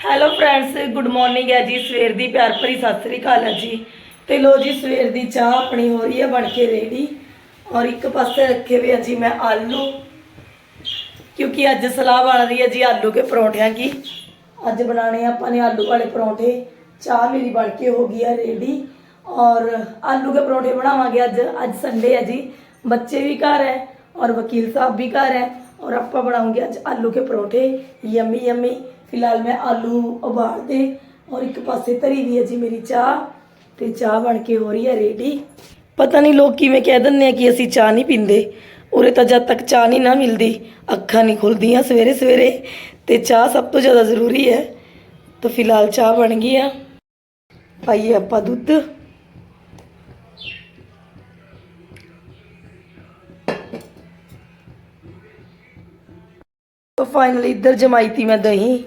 Hello friends good morning ਹੈ ਜੀ। ਸਵੇਰ ਦੀ ਪਿਆਰ ਭਰੀ ਸਤਿ ਸ੍ਰੀ ਅਕਾਲ ਹੈ ਜੀ। ਤੇ ਲੋ ਜੀ, ਸਵੇਰ ਦੀ ਚਾਹ ਆਪਣੀ ਹੋ ਰਹੀ ਹੈ, ਬਣ ਕੇ ਰੈਡੀ ਔਰ ਇੱਕ ਪਾਸੇ ਰੱਖੇ ਹੋਏ ਹੈ ਜੀ ਮੈਂ ਆਲੂ। ਕਿਉਂਕਿ ਅੱਜ ਸਲਾਹ ਬਣ ਰਹੀ ਹੈ ਜੀ ਆਲੂ ਕੇ ਪਰੌਂਠਿਆਂ ਕੀ ਅੱਜ ਬਣਾਣੇ ਆਪਾਂ ਨੇ ਆਲੂ ਵਾਲੇ ਪਰੌਂਠੇ। ਚਾਹ ਮੇਰੀ ਬਣ ਕੇ ਹੋ ਗਈ ਹੈ ਰੈਡੀ ਔਰ ਆਲੂ ਕੇ ਪਰੌਂਠੇ ਬਣਾਵਾਂਗੇ ਅੱਜ। ਅੱਜ ਸੰਡੇ ਹੈ ਜੀ। ਬੱਚੇ ਵੀ ਘਰ ਹੈ ਔਰ ਵਕੀਲ ਸਾਹਿਬ ਵੀ ਘਰ ਹੈ। ਔਰ ਆਪਾਂ ਬਣਾਉਂਗੇ ਅੱਜ ਆਲੂ ਕੇ ਪਰੌਂਠੇ। Yummy yummy. ਫਿਲਹਾਲ ਮੈਂ ਆਲੂ ਉਬਾਲ ਦੇ ਔਰ ਇੱਕ ਪਾਸੇ ਧਰੀ ਵੀ ਹੈ ਜੀ ਮੇਰੀ ਚਾਹ ਤੇ ਚਾਹ ਬਣ ਕੇ ਹੋ ਰਹੀ ਹੈ ਰੈਡੀ ਪਤਾ ਨਹੀਂ ਲੋਕ ਕਿਵੇਂ ਕਹਿ ਦਿੰਦੇ ਆ ਕਿ ਅਸੀਂ ਚਾਹ ਨਹੀਂ ਪੀਂਦੇ। ਉਰੇ ਤਾਂ ਜਦ ਤੱਕ ਚਾਹ ਨਹੀਂ ਨਾ ਮਿਲਦੀ, ਅੱਖਾਂ ਨਹੀਂ ਖੁੱਲਦੀਆਂ ਸਵੇਰੇ ਸਵੇਰੇ ਤੇ ਚਾਹ ਸਭ ਤੋਂ ਜ਼ਿਆਦਾ ਜ਼ਰੂਰੀ ਹੈ। ਤਾਂ ਫਿਲਹਾਲ ਚਾਹ ਬਣ ਗਈ ਆ। ਪਾਈਏ ਆਪਾਂ ਦੁੱਧ। ਤਾਂ ਫਾਈਨਲੀ ਇੱਧਰ ਜਮਾਈ ਤੀ ਮੈਂ ਦਹੀਂ।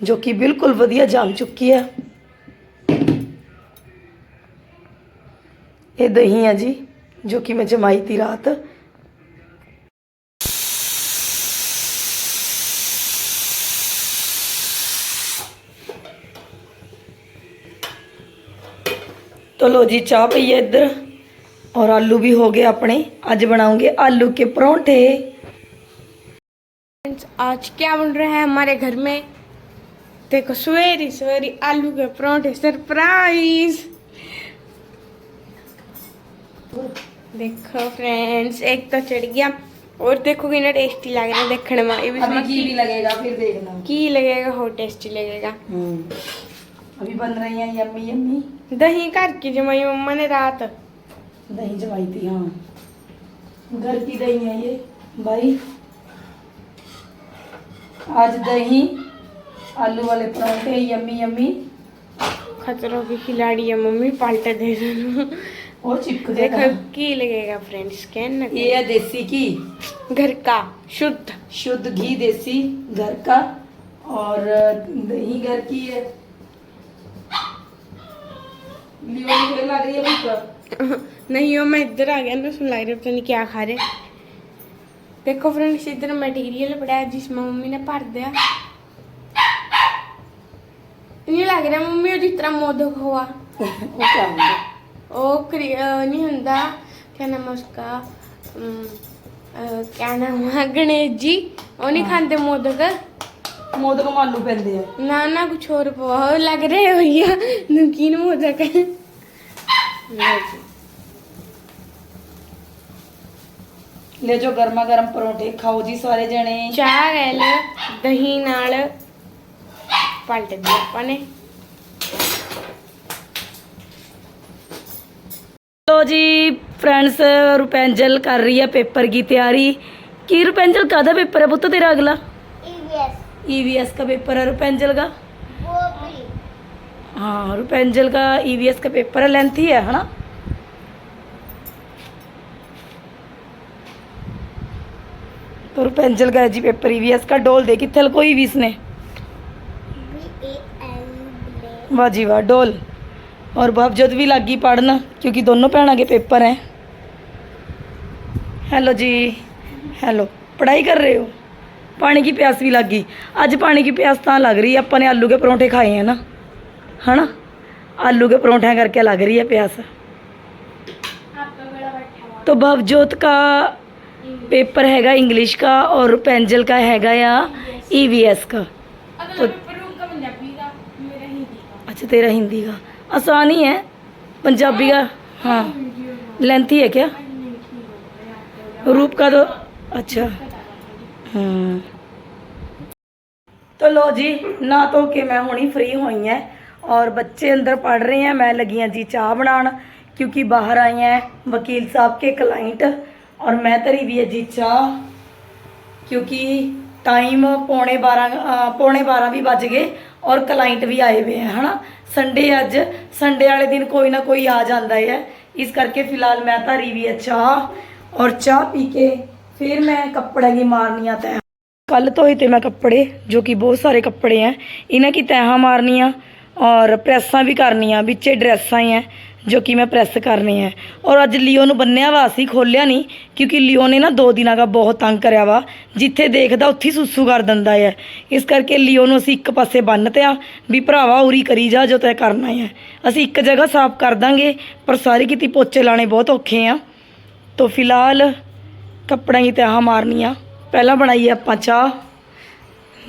ਜੋ ਕਿ ਬਿਲਕੁਲ ਵਧੀਆ ਜੰਮ ਚੁੱਕੀ ਹੈ ਇਹ ਦਹੀਂ ਹੈ ਜੀ ਜੋ ਕਿ ਮੈਂ ਜਮਾਈ ਤੀ ਰਾਤ तो लो जी चाय पई है इधर और आलू भी हो गए अपने आज बनाऊंगे आलू के परोंठे फ्रेंड्स, आज क्या बन रहा है हमारे घर में देखो सवेरी सवेरी आलू के परोंठे सरप्राइज देखो फ्रेंड्स एक तो चढ़ गया और देखो कितना टेस्टी लग रहा है देखने में ये भी अभी इसमें घी भी लगेगा फिर देखना की लगेगा हो टेस्टी लगेगा अभी बन रही है यम्मी यम्मी दही घर की जमाई मम्मा ने रात दही जमाई थी हाँ घर की दही है ये भाई आज दही आलू वाले परांठे यम्मी यम्मी। खतरों की खिलाड़ी है मम्मी पाल्टे दे दो। और चिपक देखो की लगेगा फ्रेंड्स स्कैन ये है देसी घी घर का शुद्ध। शुद्ध घी देसी घर का और दही घर की है। लग रही है नहीं हो मैं इधर आ गया ना सुन लग रहा पता नहीं क्या खा रहे। देखो फ्रेंड्स इधर मटेरियल पड़ा है जिसमें मम्मी ने भर दिया। ਲੱਗ ਰਿਹਾ ਮੰਮੀ ਉਹ ਜਿਸ ਤਰ੍ਹਾਂ ਮੋਦਕ ਹੋਆ ਉਹ ਨਹੀਂ ਹੁੰਦਾ। ਕਿਆ ਨਾਮ ਹੈ ਉਸਕਾ ਕਿਆ ਨਾਮ ਹੈ ਜੀ ਉਹ ਨਹੀਂ ਖਾਂਦੇ ਮੋਦਕ। ਮੋਦਕ ਮਾਲੂ ਪੈਂਦੇ ਆ। ਨਾ ਨਾ ਕੁਛ ਹੋਰ ਪਵਾ। ਉਹ ਲੱਗ ਰਿਹਾ ਹੋਈਆ ਨਮਕੀਨ ਮੋਦਕ। ਹੈ ਲਓ ਜੀ। ਲੈ ਜੋ ਗਰਮਾ ਗਰਮ ਪਰੌਂਠੇ ਖਾਓ ਜੀ ਸਾਰੇ ਜਣੇ। ਚਾਹ ਗੈਲ ਦਹੀਂ ਨਾਲ ਪਲਟ ਦਿਆ ਆਪਾਂ ਨੇ। ਲੋ ਜੀ ਫਰੈਂਡਸ ਰੁਪੈਂਜਲ ਕਰ ਰਹੀ ਹੈ ਪੇਪਰ ਦੀ ਤਿਆਰੀ ਕੀ ਰੁਪੈਂਜਲ ਕਾਦਾ पेपर है पुत्र तेरा अगला ईवीएस का पेपर है रुपेंजल का हाँ रुपेंजल का ईवीएस का पेपर है लेंथी है है ना तो रुपेंजल का है जी पेपर ईवीएस का डोल दे कितने कोई भी इसने वाह जी वाह डोल और भवजोत भी लग गई पढ़न क्योंकि दोनों भैन के पेपर हैं। हेलो जी। हेलो पढ़ाई कर रहे हो? पानी की प्यास भी लग। गई अज पानी की प्यास तो लग रही है अपने आलू के परौंठे खाए हैं ना। है ना आलू के परौंठे करके लग रही है प्यास। तो भवजोत का पेपर हैगा इंग्लिश का और पेंजल का हैगा या ई का? तो अच्छा तेरा हिंदी का। आसान ही है पंजाबी का हाँ लेंथी है क्या? रूप का तो अच्छा हम्म। तो लो जी, ना तो के मैं हुणी फ्री हुई हैं, और बच्चे अंदर पढ़ रहे हैं, मैं लगी हैं जी चाह बनान, क्योंकि बाहर आई हैं वकील साहब के क्लाइंट और मैं तरी भी है जी चाह, क्योंकि टाइम पौने बारह पौने बारह भी बज गए ਔਰ ਕਲਾਇੰਟ ਵੀ ਆਏ ਹੋਏ ਹੈ ਹਨਾ? ਸੰਡੇ ਅੱਜ ਸੰਡੇ ਵਾਲੇ ਦਿਨ ਕੋਈ ਨਾ ਕੋਈ ਆ ਜਾਂਦਾ ਹੈ। ਇਸ ਕਰਕੇ ਫਿਲਹਾਲ ਮੈਂ ਤਾਂ ਰੀਵੀ ਚਾਹ ਔਰ ਚਾਹ ਪੀ ਕੇ ਫਿਰ ਮੈਂ ਕੱਪੜੇ ਦੀ ਮਾਰਨੀਆਂ ਤੈਂ ਕੱਲ ਤੋਂ ਹੀ ਤੇ ਮੈਂ ਕੱਪੜੇ, ਜੋ ਕਿ ਬਹੁਤ ਸਾਰੇ ਕੱਪੜੇ ਹੈ ਇਹਨਾਂ ਕੀ ਤੈਹਾਂ ਮਾਰਨੀਆਂ ਔਰ ਪ੍ਰੈਸਾਂ ਵੀ ਕਰਨੀਆਂ, ਵਿੱਚੇ ਡਰੈਸਾਂ ਹੀ ਹੈ ਜੋ ਕਿ ਮੈਂ ਪ੍ਰੈਸ ਕਰਨੀ ਹੈ। ਔਰ ਅੱਜ ਲਿਓ ਨੂੰ ਬੰਨਿਆ ਵਾ, ਅਸੀਂ ਖੋਲਿਆ ਨਹੀਂ ਕਿਉਂਕਿ ਲਿਓ ਨੇ ਨਾ ਦੋ ਦਿਨਾਂ ਦਾ ਬਹੁਤ ਤੰਗ ਕਰਿਆ ਵਾ। ਜਿੱਥੇ ਦੇਖਦਾ, ਉੱਥੇ ਹੀ ਸੁਸੂ ਕਰ ਦਿੰਦਾ ਹੈ। ਇਸ ਕਰਕੇ ਲਿਓ ਨੂੰ ਅਸੀਂ ਇੱਕ ਪਾਸੇ ਬੰਨ੍ਹਤੇ ਆ ਵੀ ਭਰਾਵਾ, ਉਰੀ ਕਰੀ ਜਾ, ਜੋ ਤੈਂ ਕਰਨਾ ਹੈ। ਅਸੀਂ ਇੱਕ ਜਗ੍ਹਾ ਸਾਫ਼ ਕਰ ਦਾਂਗੇ, ਪਰ ਸਾਰੇ ਕਿਤੇ ਪੋਚੇ ਲਾਣੇ ਬਹੁਤ ਔਖੇ ਆ। ਤੋ ਫਿਲਹਾਲ ਕੱਪੜਿਆਂ ਦੀ ਤਹਾਂ ਮਾਰਨੀ ਆ ਪਹਿਲਾਂ ਬਣਾਈ ਆਪਾਂ ਚਾਹ,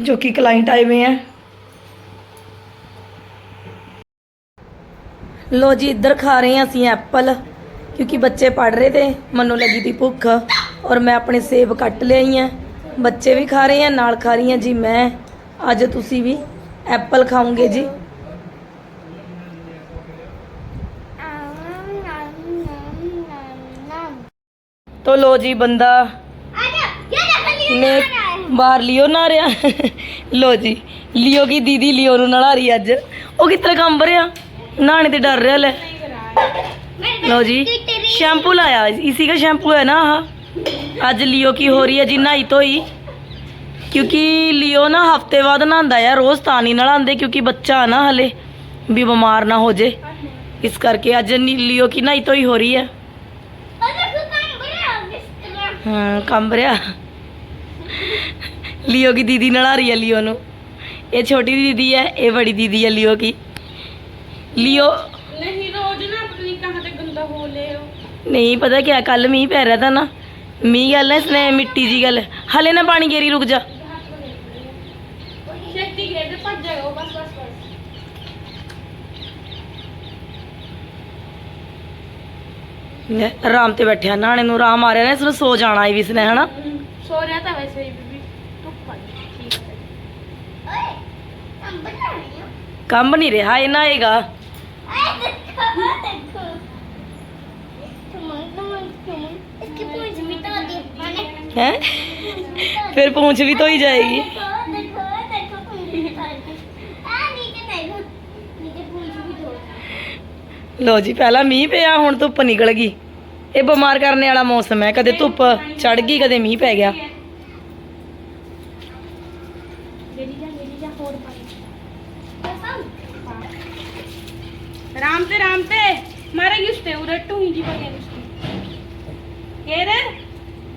ਜੋ ਕਿ ਕਲਾਇੰਟ ਆਏ ਹੋਏ ਆ। ਲੋ ਜੀ, ਇੱਧਰ ਖਾ ਰਹੇ ਹਾਂ ਅਸੀਂ ਐਪਲ, ਕਿਉਂਕਿ ਬੱਚੇ ਪੜ ਰਹੇ ਤੇ ਮੈਨੂੰ ਲੱਗੀ ਤੀ ਭੁੱਖ, ਔਰ ਮੈਂ ਆਪਣੇ ਸੇਬ ਕੱਟ ਲਿਆਈ ਆ ਬੱਚੇ ਵੀ ਖਾ ਰਹੇ ਆ, ਨਾਲ ਖਾ ਰਹੀ ਆ ਜੀ ਮੈਂ। ਅੱਜ ਤੁਸੀਂ ਵੀ ਐਪਲ ਖਾਓਗੇ ਜੀ। ਤੋ ਲੋ ਜੀ ਬੰਦਾ ਨੇ ਬਾਹਰ ਲਿਓ ਨਾ ਰਿਆ ਲੋ ਜੀ, ਲਿਓ ਕੀ ਦੀਦੀ, ਲਿਓ ਨੂੰ ਨਲਾ ਰਹੀ ਅੱਜ। ਉਹ ਕਿਤਰਾ ਕੰਮ ਭਰਿਆ नहाने से डर रहा ले लो जी शैम्पू लाया इसी का शैम्पू है ना आज लियो की हो रही है जी नहाई धोई क्योंकि लियो ना हफ्ते बाद नहाता है रोज़ तानी ना नहाते क्योंकि बच्चा है ना हले भी बीमार ना हो जाए इस करके आज लियो की नहाई धोई हो रही है हाँ कंब रहा लियो की दीदी नला रही है लियो ਨੂੰ ਇਹ ਛੋਟੀ ਦੀਦੀ ਹੈ ਇਹ ਬੜੀ ਦੀਦੀ ਹੈ ਲਿਓ ਕੀ ਲਿਓ। ਨਹੀਂ ਰੋਜ਼ ਨਾ ਆਪਣੀ ਕਹਾਂ ਤੇ ਗੰਦਾ ਹੋ ਲਿਓ। ਨਹੀਂ ਪਤਾ ਕਿਆ ਕੱਲ ਮੀਂਹ ਪੈ ਰਿਹਾ ਤਾਂ ਨਾ। ਮੀਂਹ ਗੱਲ ਐ ਸਨੇ ਮਿੱਟੀ ਦੀ ਗੱਲ। ਹਲੇ ਨਾ ਪਾਣੀ ਗੇਰੀ ਰੁਕ ਜਾ। ਆਰਾਮ ਤੇ ਬੈਠਿਆ ਨਾਣੇ ਨੂੰ ਆਰਾਮ ਆ ਰਿਹਾ ਨਾ ਸੋ ਜਾਣਾ ਇਹ ਵੀ ਸਨੇ ਹਨਾ? ਹਮ, ਸੋ ਰਿਹਾ ਤਾਂ ਵੈਸੇ ਹੀ ਬੀਬੀ। ਧੁੱਪ ਨਹੀਂ ਰਿਹਾ ਇਹ ਨਾ ਹੈਗਾ। ਹੈ? ਫਿਰ ਪੂੰਛ ਵੀ ਧੋਈ ਜਾਏਗੀ। ਲੋ ਜੀ, ਪਹਿਲਾਂ ਮੀਂਹ ਪਿਆ, ਹੁਣ ਧੁੱਪ ਨਿਕਲ ਗਈ। ਇਹ ਬਿਮਾਰ ਕਰਨ ਵਾਲਾ ਮੌਸਮ ਹੈ, ਕਦੇ ਧੁੱਪ ਚੜ ਗਈ, ਕਦੇ ਮੀਂਹ ਪੈ ਗਿਆ। રામ તે રામ તે મારે ગયું તે ઉરટું હિંજી પર ગયું ઘેર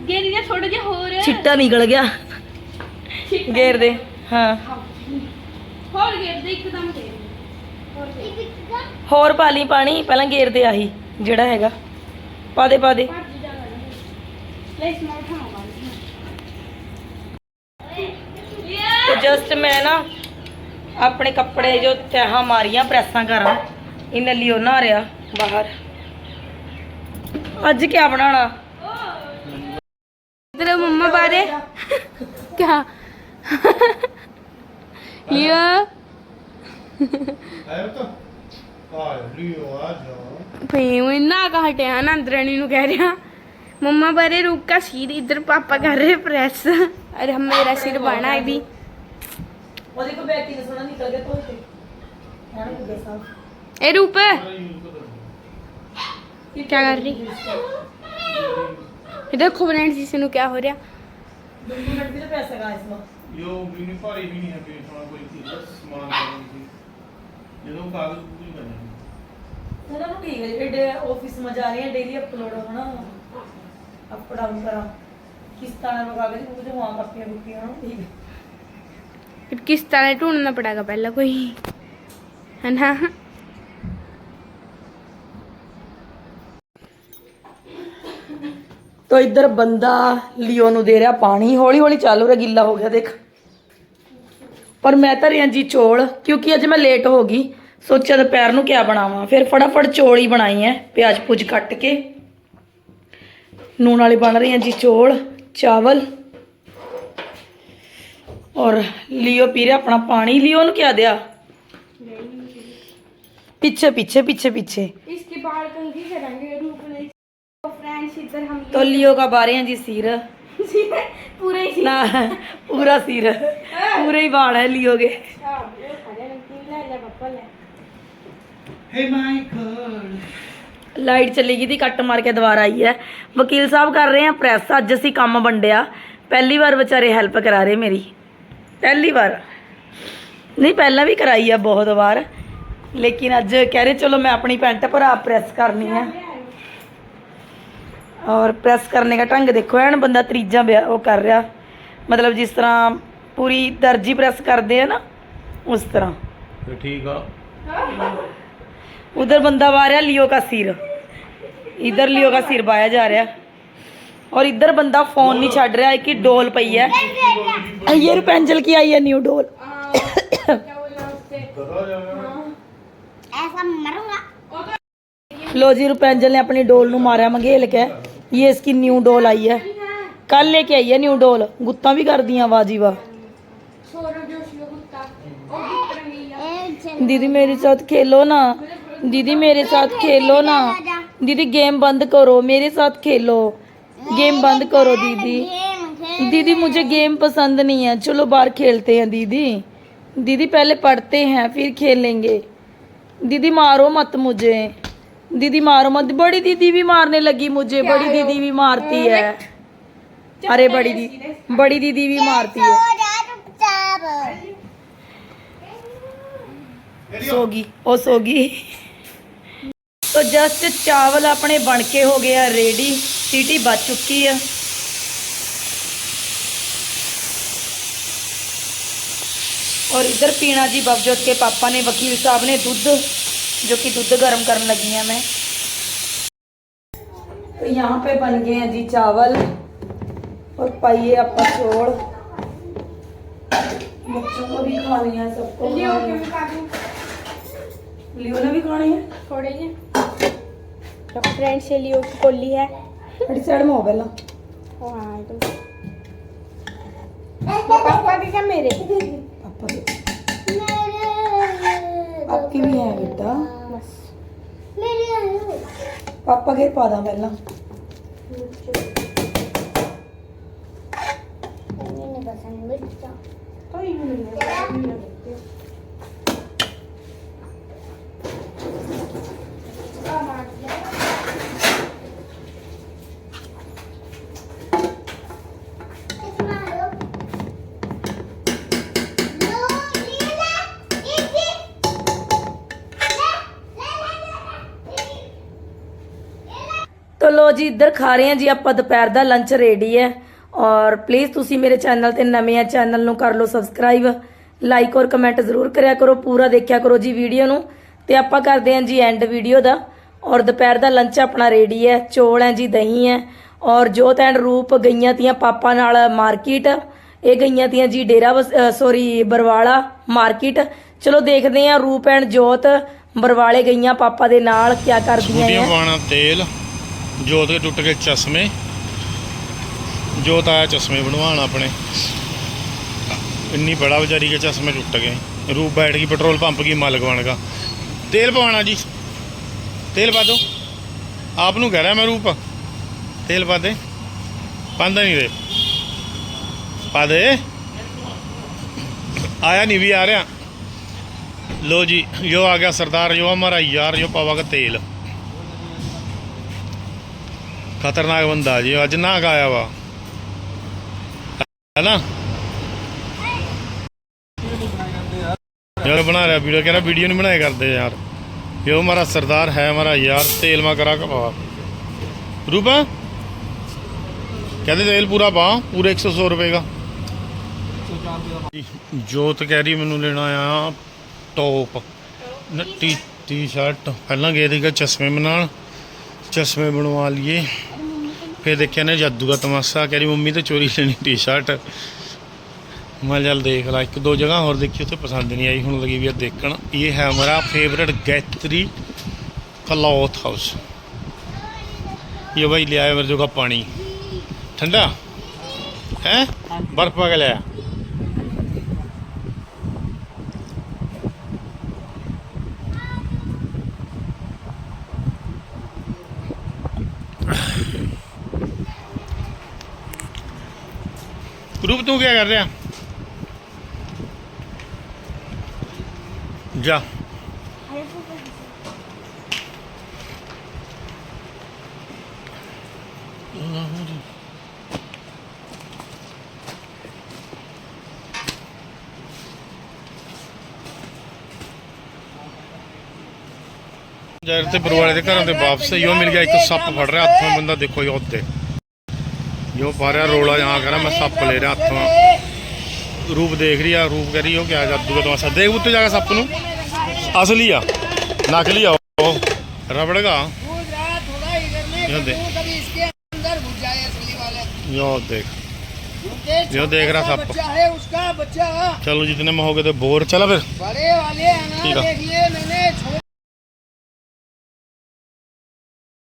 ઘેર જે ਥੋੜਾ ਜਿਹਾ ਹੋਰ ਛਿੱਟਾ ਨਿਕਲ ਗਿਆ ਘੇਰ ਦੇ ਹਾਂ ਹੋਰ ਘੇਰ ਦੇ ਇੱਕਦਮ ਦੇ ਹੋਰ ਪਾ ਪਾਣੀ ਪਹਿਲਾਂ ਘੇਰ ਦੇ ਆਹੀ ਜਿਹੜਾ ਹੈਗਾ ਪਾ ਦੇ ਪਾ ਦੇ ਤੇ ਜਸਟ ਮੈਂ ਨਾ ਆਪਣੇ ਕੱਪੜੇ ਜੋ ਤਹਾਂ ਮਾਰੀਆਂ ਪ੍ਰੈਸਾਂ ਕਰਾਂ ਇਹਨੇ ਲਈ ਉਹ ਨਾਰਿਆ ਬਾਹਰ। ਅੱਜ ਕੀ ਬਣਾਣਾ ਤੇਰੇ ਮੰਮਾ ਬਾਰੇ? ਕੀ ਲਿਓ। ਆਇਆ ਤਾਂ ਆ ਲਿਓ ਆ ਜਾ ਫੇ ਉਹ ਨਾ ਨਾ ਅੰਦਰਣੀ ਨੂੰ ਕਹਿ ਰਿਹਾ। ਮੰਮਾ ਬਾਰੇ ਰੁਕ ਕਾ ਸਿਰ ਇਧਰ ਪਾਪਾ ਕਰ ਰਹੇ ਪ੍ਰੈਸ। ਅਰੇ ਮੇਰਾ ਸਿਰ ਬਣਾ ਵੀ। ਉਹਦੇ ਕੋ ਬੈਠੀ ਸੋਣਾ ਨਿਕਲ ਗਿਆ ਤੋਂ ਤੇ ਹਾਂ ਗੁੱਸਾ ए रूप क्या कर रही ये देखो फ्रेंड्स इसे नु क्या हो रहा ਦੋ ਮਿੰਟ ਵੀ ਤਾਂ ਪੈਸਾ ਗਾ ਇਸ ਨੂੰ ਯੋ ਵੀ ਨਹੀਂ ਭਾਰੀ ਵੀ ਨਹੀਂ ਹੈ ਕਿ ਥੋੜਾ ਕੋਈ ਚੀਜ਼ ਸਮਾਨ ਕਰਨ ਦੀ ਜਦੋਂ ਕਾਗਜ਼ ਪੂਰੀ ਕਰਨਾ ਉਹਨਾਂ ਨੂੰ ਠੀਕ ਹੈ ਜਿਹੜੇ ਆਫਿਸ में जा रही हैं डेली अपलोड होना अप डाउन करा किस तरह का कागज मुझे वहाँ कॉपियाँ बुकियाँ होना ठीक है फिर किस तरह ढूंढना पड़ेगा पहले कोई है ना तो इधर बंदा लियो ਨੂੰ ਦੇ ਰਿਹਾ ਪਾਣੀ ਹੌਲੀ ਹੌਲੀ ਚੱਲ ਰਿਹਾ ਗਿੱਲਾ ਹੋ ਗਿਆ ਦੇਖ ਪਰ ਮੈਂ ਤਾਂ ਰਿਆਂ ਜੀ ਚੋਲ ਕਿਉਂਕਿ ਅੱਜ ਮੈਂ ਲੇਟ ਹੋ ਗਈ ਸੋਚਿਆ ਦੁਪਹਿਰ ਨੂੰ ਕਿਆ ਬਣਾਵਾਂ ਫਿਰ ਫਟਾਫਟ ਚੋਲ ਹੀ ਬਣਾਈ ਐ ਪਿਆਜ਼ ਪੁੱਜ ਕੱਟ ਕੇ ਨੂਣ ਵਾਲੇ ਬਣ ਰਹੇ ਆ ਜੀ ਚੋਲ ਚਾਵਲ ਔਰ ਲਿਓ ਪੀ ਰਿਹਾ ਆਪਣਾ ਪਾਣੀ ਲਿਓ ਨੂੰ ਕਿਆ ਦਿਆ ਪਿੱਛੇ ਪਿੱਛੇ ਪਿੱਛੇ ਪਿੱਛੇ इसके बाल कंघी करेंगे रूप नहीं तो फ्रेंड्स इधर हम तो लियो का बारे हैं जी सिर पूरे ही ना पूरा सिर पूरे ही बाल है लियो के ਹੇ ਮਾਈਕਲ ਲਾਈਟ ਚਲੀ ਗਈ ਦੀ ਕੱਟ ਮਾਰ ਕੇ ਦੁਬਾਰਾ ਆਈ ਹੈ ਵਕੀਲ ਸਾਹਿਬ ਕਰ ਰਹੇ ਆ ਪ੍ਰੈਸ ਅੱਜ ਅਸੀਂ ਕੰਮ ਵੰਡਿਆ ਪਹਿਲੀ ਵਾਰ ਵਿਚਾਰੇ ਹੈਲਪ ਕਰਾ ਰਹੇ ਮੇਰੀ ਪਹਿਲੀ ਵਾਰ ਨਹੀਂ ਪਹਿਲਾਂ ਵੀ ਕਰਾਈ ਆ ਬਹੁਤ ਵਾਰ ਲੇਕਿਨ ਅੱਜ ਕਹਿ ਰਹੇ ਚਲੋ ਮੈਂ ਆਪਣੀ ਪੈਂਟ ਭਰਾ ਪ੍ਰੈਸ ਕਰਨੀ ਹੈ ਔਰ ਪ੍ਰੈਸ ਕਰਨੇ ਦਾ ਢੰਗ ਦੇਖੋ ਐਨ ਬੰਦਾ ਤਰੀਜਾ ਵਿਆਹ ਉਹ ਕਰ ਰਿਹਾ ਮਤਲਬ ਜਿਸ ਤਰ੍ਹਾਂ ਪੂਰੀ ਦਰਜੀ ਪ੍ਰੈਸ ਕਰਦੇ ਆ ਨਾ ਉਸ ਤਰ੍ਹਾਂ ਤੇ ਠੀਕ ਆ उधर बंदा वा रहा लियो का सिर इधर लियो का सिर बाया जा रहा और इधर बंदा फोन नहीं छड़ रहा है कि डोल पई है ये रुपेंजल की आई है न्यू डोल क्या बोलना उससे ਕਦਾ ਜਾਣਾ ऐसा मरूंगा लो जी रुपेंजल ने अपनी डोल नु मारा मंगेल के ये इसकी न्यू डोल आई है। कल लेके आई है न्यू डोल गुत्ता भी कर दिया वाह जी वाह। दीदी मेरे साथ खेलो ना। दीदी मेरे साथ खेलो ना। दीदी गेम बंद करो। मेरे साथ खेलो। गेम बंद करो दीदी। दीदी मुझे गेम पसंद नहीं है। चलो बाहर खेलते हैं दीदी। दीदी पहले पढ़ते हैं फिर खेलेंगे। दीदी मारो मत मुझे। दीदी मारो मत बड़ी दीदी भी मारने लगी मुझे बड़ी दीदी भी मारती है। अरे बड़ी दीदी बड़ी दीदी भी मारती है। सोगी ओ सोगी। तो जस्ट चावल अपने बनके हो गया रेडी सीटी बच चुकी है। और इधर पीना जी बबजोत के पापा ने वकील साहब ने दूध जो कि दूध गर्म करने लगी हैं मैं। तो यहाँ पे बन गए हैं जी चावल और पाइए आप चोड़ बच्चों को भी खाने हैं सबको लियो खाने भी खा लियो ने भी खाने हैं? थोड़े ही। तो फ्रेंड से लियो की कोली है। अड़ी साइड में हो पहला। ओ हाँ तुम पापा के क्या मेरे? पापा के। आपकी भी है बेटा बस पापा के पा दा पहला तो ही ਜੀ ਇੱਧਰ ਖਾ ਰਹੇ ਹਾਂ ਜੀ ਆਪਾਂ ਦੁਪਹਿਰ ਦਾ ਲੰਚ ਰੈਡੀ ਹੈ। ਔਰ ਪਲੀਜ਼ ਤੁਸੀਂ ਮੇਰੇ ਚੈਨਲ ਤੇ ਨਵੇਂ ਆ ਚੈਨਲ ਨੂੰ ਕਰ ਲਓ ਸਬਸਕ੍ਰਾਈਬ ਲਾਈਕ ਔਰ ਕਮੈਂਟ ਜ਼ਰੂਰ ਕਰਿਆ ਕਰੋ ਪੂਰਾ ਦੇਖਿਆ ਕਰੋ ਜੀ ਵੀਡੀਓ ਨੂੰ। ਤੇ ਆਪਾਂ ਕਰਦੇ ਹਾਂ ਜੀ ਐਂਡ ਵੀਡੀਓ ਦਾ। ਔਰ ਦੁਪਹਿਰ ਦਾ ਲੰਚ ਆਪਣਾ ਰੈਡੀ ਹੈ ਚੋਲ ਹੈ ਜੀ ਦਹੀਂ ਹੈ। ਔਰ ਜੋਤ ਐਂਡ ਰੂਪ ਗਈਆਂ ਤੀਆਂ ਪਾਪਾ ਨਾਲ ਮਾਰਕੀਟ ਇਹ ਗਈਆਂ ਤੀਆਂ ਜੀ ਡੇਰਾ ਸੋਰੀ ਬਰਵਾਲਾ ਮਾਰਕੀਟ ਚਲੋ ਦੇਖਦੇ ਹਾਂ ਰੂਪ ਐਂਡ ਜੋਤ ਬਰਵਾਲੇ ਗਈਆਂ ਪਾਪਾ ਦੇ ਨਾਲ ਕੀ ਕਰਦੀਆਂ ਛੁੱਟੀਆਂ ਹੈ। ਪਾਣਾ ਤੇਲ। ਜੋਤ ਕੇ ਟੁੱਟ ਗਏ ਚਸ਼ਮੇ ਜੋਤ ਆਇਆ ਚਸ਼ਮੇ ਬਣਵਾਉਣ ਆਪਣੇ ਇੰਨੀ ਬੜਾ ਵਿਚਾਰੀ ਕੇ ਚਸ਼ਮੇ ਟੁੱਟ ਗਏ रूप बैठ गई पेट्रोल पंप की मालिक बन का तेल पवाना जी तेल पा दो आप ਨੂੰ ਕਹਿ ਰਿਹਾ ਮੈਂ ਰੂਪ ਤੇਲ ਪਾ ਦੇ ਪਾਉਂਦਾ ਨਹੀਂ ਰੇ ਪਾ ਦੇ आया नहीं भी आ रहा लो जी यो आ गया सरदार यो हमारा यार यो पावागा तेल ਖਤਰਨਾਕ ਬੰਦਾ ਜੀ, ਅੱਜ ਨਾ ਆਇਆ ਵਾ। ਹੈਨਾ? ਯਾਰ ਬਣਾ ਰਿਹਾ ਵੀਡੀਓ, ਕਹਿੰਦਾ ਵੀਡੀਓ ਨਹੀਂ ਬਣਾਇਆ ਕਰਦੇ ਯਾਰ। ਇਹ ਹਮਾਰਾ ਸਰਦਾਰ ਹੈ ਮਾਰਾ ਯਾਰ, ਤੇਲ ਮਾ ਕਰਾ ਕਪਾ ਰੂਪਾ? ਕਹਿੰਦੇ ਤੇਲ ਪੂਰਾ ਪਾ, ਪੂਰੇ 100 ਰੁਪਏ ਦਾ। ਜੋਤ ਕਹਿ ਮੈਨੂੰ ਲੈਣਾ ਆ ਟੌਪ। Nutty T shirt. ਪਹਿਲਾਂ ਗਏ ਸੀਗਾ ਚਸ਼ਮੇ ਨਾਲ ਚਸ਼ਮੇ ਬਣਵਾ ਲਈਏ। ਫਿਰ ਦੇਖਿਆ ਨੇ ਜਾਦੂ ਦਾ ਤਮਾਸ਼ਾ, ਕਹਿੰਦੀ ਮੰਮੀ ਤੇ ਚੋਰੀ ਲੈਣੀ ਟੀ-ਸ਼ਰਟ ਮੈਂ ਜਲ ਦੇਖ ਲਾ, ਇੱਕ ਦੋ ਜਗ੍ਹਾ ਹੋਰ ਦੇਖੀ, ਉੱਥੇ ਪਸੰਦ ਨਹੀਂ ਆਈ, ਹੁਣ ਲੱਗੀ ਵੀ ਆ ਦੇਖਣ। ਇਹ ਹੈ ਮੇਰਾ ਫੇਵਰਿਟ ਗੈਤਰੀ ਕਲੌਥ ਹਾਊਸ। ਇਹ ਭਾਈ ਲਿਆਇਆ ਮੇਰੇ ਜੋਗਾ ਪਾਣੀ। ਠੰਡਾ? ਹੈ? ਬਰਫ ਪਾ ਕੇ ਲਿਆ ਰੂਪ, ਤੂੰ ਕੀ ਕਰ ਰਿਹਾ? ਜਾ। ਜਾਇਰ ਤੇ ਬਰਵਾਲੇ ਦੇ ਘਰਾਂ ਦੇ ਵਾਪਸ ਹੀ ਉਹ ਮਿਲ ਗਿਆ, ਇੱਕ ਸੱਪ ਫੜ ਰਿਹਾ, ਹੱਥੋਂ ਬੰਦਾ ਦੇਖੋ ਇਹ ਉੱਤੇ ਯੋ ਪਾ ਰਿਹਾ ਰੋਲਾ ਜਹਾਂ ਕਰਾ ਮੈਂ ਸੱਪ ਲੈ ਰਿਹਾ ਹੱਥੋਂ ਰੂਪ ਦੇਖ ਰਹੀ ਆ ਰੂਪ ਕਹ ਰਹੀ ਹੋ ਕਿਆ ਜਾਦੂ ਦਾ ਤਮਾਸ਼ਾ ਦੇਖ ਉੱਤੇ ਜਾ ਕੇ ਸੱਪ ਨੂੰ ਅਸਲੀ ਆ ਨਕਲੀ ਆ ਉਹ ਰਬੜ ਦਾ ਯੋ ਦੇਖ कभी इसके अंदर घुस जाए असली वाले ਯੋ ਦੇਖ क्योंकि यो देख रहा छोटा सप। बच्चा है उसका बच्चा चलो जितने में हो गए तो बोर चला फिर बड़े वाले ठीक अनार है। देख लिए मैंने छोटे